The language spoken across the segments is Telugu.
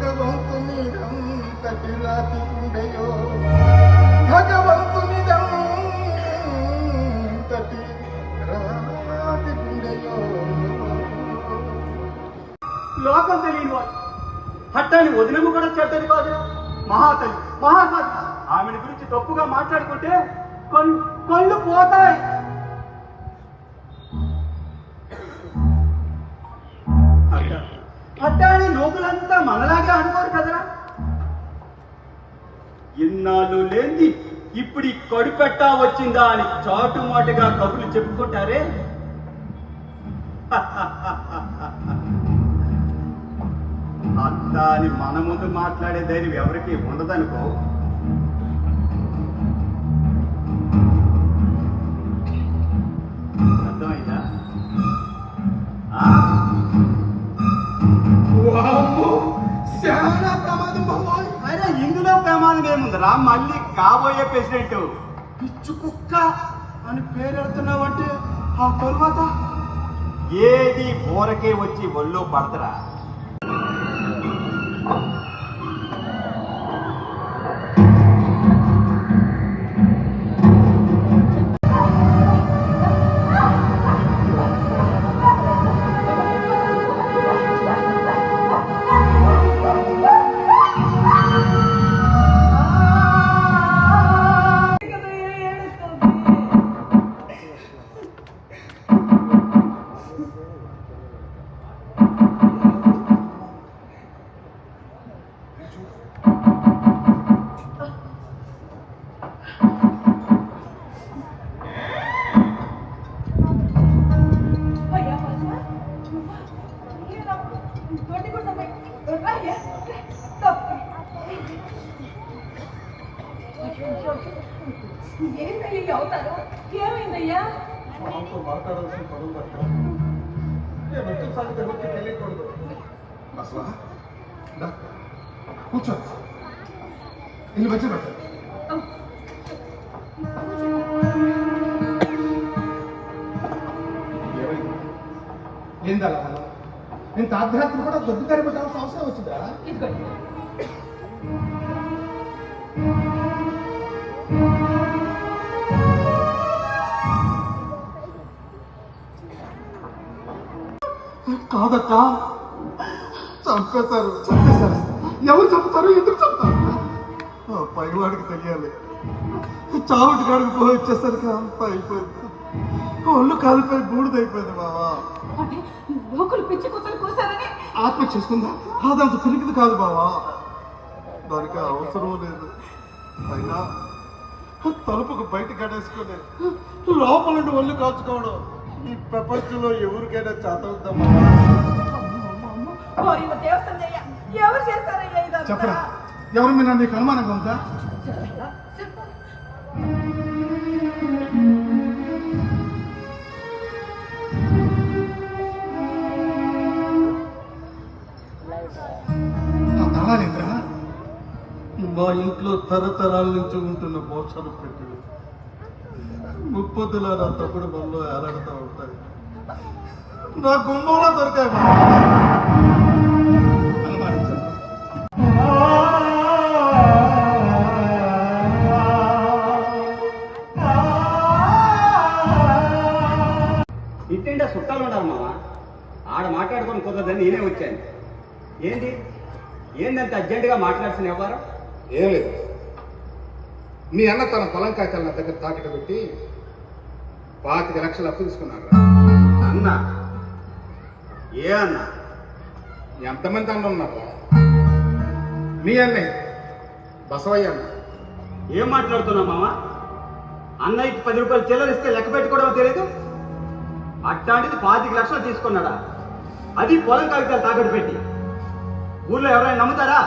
భగవంతుని అంతటి రాతి ఉండయో భగవంతుని రాతి ఉండయో లోకం తెలియని వాడు. హట్టాన్ని వదినము కూడా చెడ్డది కాదు మహాతల్లి మహాతల్లి ఆమెను గురించి తప్పుగా మాట్లాడుకుంటే కళ్ళు కళ్ళు పోతాయి. హట్ట- హట్టాని లోకులంతా మనలాగే అనుకోరు కదరా? ఇన్నాళ్ళు లేని ఇప్పుడు ఈ కడుపెట్టా వచ్చిందా అని చాటుమాటుగా కబుర్లు చెప్పుకుంటారే? అట్లా అని మన ముందు మాట్లాడే ధైర్యం ఎవరికి ఉండదనుకో. అరే ఇందులో ప్రమాదం ఏముందిరా మళ్ళీ కాబోయే ప్రెసిడెంట్. పిచ్చు కుక్క అని పేరెడుతున్నావంటే ఆ తర్వాత? ఏది ఊరకే వచ్చి ఒళ్ళో పడతరా? ఏంటయ్యా అవుతారు ఏమైందయ్యా మాతో మాట్లాడాల్సిన పనులు పట్ట నేను వచ్చిన సంగతి ఎవరికి తెలియకూడదు కూర్చో ఇల్లు వచ్చి పెట్ట ఏందలా ఇంత ఆధ్యాత్మిక కూడా దొడ్డు తెర పెట్టాల్సిన అవసరం వచ్చిందా? కాదక్క చంపేశారు చంపేశారు. ఎవరు చంపుతారు? ఎందుకు చంపుతారు? పైవాడికి తెలియాలి. చావుటి కాడికి పోయి వచ్చేసరికి అంతా అయిపోయింది. ఒళ్ళు కాలిపోయి బూడిదైపోయింది బావా. లోకులు పిచ్చి కుక్కలు కూసారని? ఆత్మ చేసుకుందా? అదంత పిరికిది కాదు బావా. దానికి అవసరం లేదు. అయినా తలుపుకు బయట కడేసుకుని లోపల నుండి ఒళ్ళు కాల్చుకోవడం ఈ ప్రపంచంలో ఎవరికైనా చేతవుద్దామా ఎవరు చేస్తారయ్యా ఇదంతా? చెప్పరా? ఎవరి మీద నీకు అనుమానంగా ఉందా. ఆ తాళాలేంద్రా మా ఇంట్లో తరతరాల నుంచి ఉంటున్న మోసాలు పెట్టి ముప్పొద్దుల నా తప్పుడు మనలో ఏలాడుతూ ఉంటాయి నా గుమ్మంలో దొరికాయి. ఇంటిండా చుట్టాలు ఉండాలి మామ ఆడ మాట్లాడుకొని కుదరదని నేనే వచ్చాను. ఏంటి? ఏందంత అర్జెంటుగా మాట్లాడుతున్న ఎవరు? ఏం లేదు. మీ అన్న తన పొలం కాయకాలు నా దగ్గర తాకిట పెట్టి పాతిక లక్షలు అప్పు తీసుకున్నాడు అన్న? ఏ అన్న? ఎంతమంది అన్న ఉన్నారు మీ అన్నయ్య? బసవయ్య అన్న. ఏం మాట్లాడుతున్నావు మామ? అన్నయ్యకి పది రూపాయలు చిల్లరిస్తే లెక్క పెట్టుకోవడం తెలియదు అట్లాంటిది పాతిక లక్షలు తీసుకున్నాడా? అది పొలం కాగితాలు తాకట్టు పెట్టి. ఊర్లో ఎవరైనా నమ్ముతారా?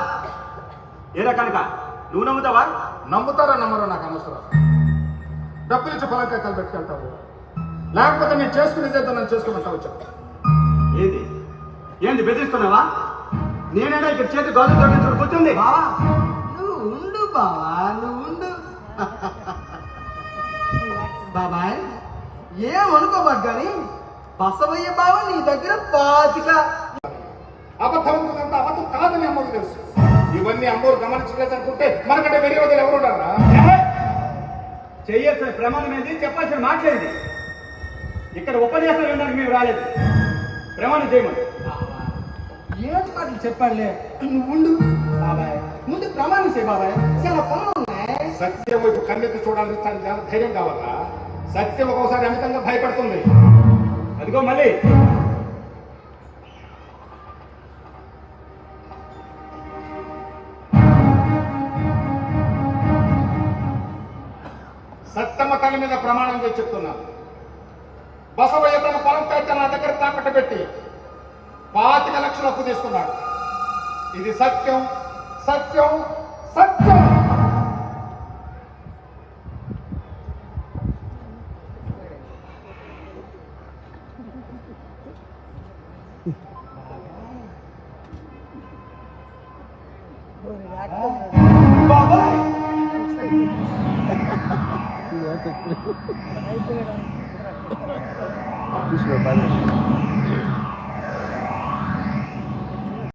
ఏరా కనుక నువ్వు నమ్ముతావా? నమ్ముతారా నమ్మరో నాకు అనవసరం. డబ్బులు ఇచ్చి పొలం కాయకాలు పెట్టుకుంటావు లేకపోతే నేను చేసుకునేదేదో నన్ను చేసుకోమంటావు చెప్పు. ఏంది? ఏంది బెదిరిస్తున్నావా? నేనైనా ఇక్కడ చేతి గౌరవ తగ్గించుకుని కూర్చుంది? బావా? నువ్వు ఉండు బావా నువ్వు ఉండు. ఏమనుకోబాటు కానీ బసవయ్య బావ నీ దగ్గర పాతిక. అబద్ధం అబద్ధం కాదని అమ్మకు తెలుసు. ఇవన్నీ అమ్మోరు గమనించలేదనుకుంటే మనకంటే వేరే వదిలి ఎవరు? ఉన్నారా చెయ్యాల్సిన ప్రమాణం ఏంది చెప్పాల్సిన మాట్లాడింది ఇక్కడ ఉపన్యాసం వినడానికి మేము రాలేదు. ప్రమాణం చేయమని. ఏం మాటలు నువ్వు ఉండు బాబాయ్. ముందు ప్రమాణం చేయి బాబాయ్. చాలా పనులు ఉన్నాయి. సత్యం వైపు కన్నెత్తి చూడాలని చాలా ధైర్యం కావాలా? సత్యం ఒక్కోసారి అమితంగా భయపడుతుంది. అదిగో మళ్ళీ. తల్లి మీద ప్రమాణం చేసి చెప్తున్నాను బసవయ్య తన పొలం నా దగ్గర తాకట్టు పెట్టి పాతిక లక్షలు అప్పు తీసుకున్నాడు. ఇది సత్యం సత్యం సత్యం. బాబాయ్. estudiantes. Sus padres.